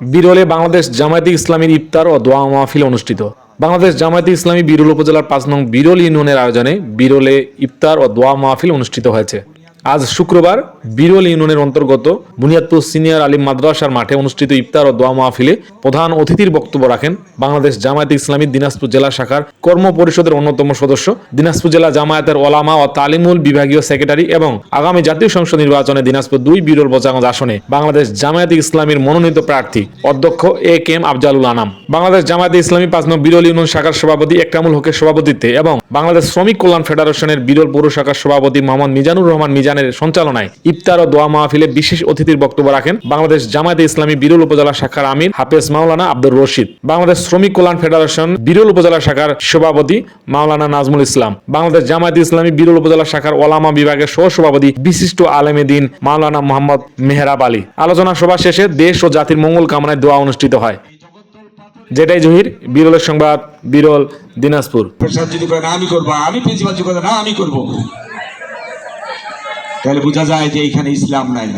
বিরলে বাংলাদেশ জামায়াতে ইসলামীর ইফতার ও দোয়া মাহফিল অনুষ্ঠিত। বাংলাদেশ জামায়াতে ইসলামী বিরল উপজেলার পাঁচ নং বিরল ইউনিয়নের আয়োজনে বিরলে ইফতার ও দোয়া মাহফিল অনুষ্ঠিত হয়েছে। আজ শুক্রবার বিরল ইউনিয়নের অন্তর্গত বুনিয়াদপুর সিনিয়র আলিম মাদ্রাসার মাঠে অনুষ্ঠিত ইফতার ও দোয়া মাহফিলে প্রধান অতিথির বক্তব্য রাখেন বাংলাদেশ জামায়াতে ইসলামী দিনাজপুর জেলা শাখার কর্ম পরিষদের অন্যতম সদস্য। দিনাজপুর জেলা জামায়াতের ওলামা ও তালিমুল বিভাগীয় সেক্রেটারি এবং আগামী জাতীয় সংসদ নির্বাচনে দিনাজপুর দুই বিরল বোচাগঞ্জ আসনে বাংলাদেশ জামায়াত ইসলামীর মনোনীত প্রার্থী অধ্যক্ষ A K M Afzalul Anam. Bangladesh Jamaat Islami পাঁচ নং বিরল ইউনিয়ন শাখার সভাপতি একরামুল হকের সভাপতিত্বে এবং বাংলাদেশ শ্রমিক কল্যাণ ফেডারেশনের বিরল পৌর শাখার সভাপতি মোহাম্মদ মিজানুর রহমান মিজানের সঞ্চালনায় ইফতার ও দোয়া মাহফিলে বিশেষ অতিথির বক্তব্য রাখেন বাংলাদেশ জামায়াতে ইসলামী বিরল উপজেলা শাখার আমির হাফেজ মাওলানা আব্দুর রশিদ, বাংলাদেশ শ্রমিক কল্যাণ ফেডারেশন বিরল উপজেলা শাখার সভাপতি মাওলানা নাজমুল ইসলাম, বাংলাদেশ জামায়াতে ইসলামী বিরল উপজেলা শাখার ওলামা বিভাগের সহ সভাপতি বিশিষ্ট আলেমে দিন মাওলানা মোহাম্মদ মেহরাব আলী। আলোচনা সভা শেষে দেশ ও জাতির মঙ্গল কামনায় দোয়া অনুষ্ঠিত হয়। যেটাই জহির, বিরলের সংবাদ, বিরল, দিনাজপুর। আমি করব। আমি প্রিন্সিপাল না, আমি করব। তাহলে বোঝা যায় যে এইখানে ইসলাম নাই।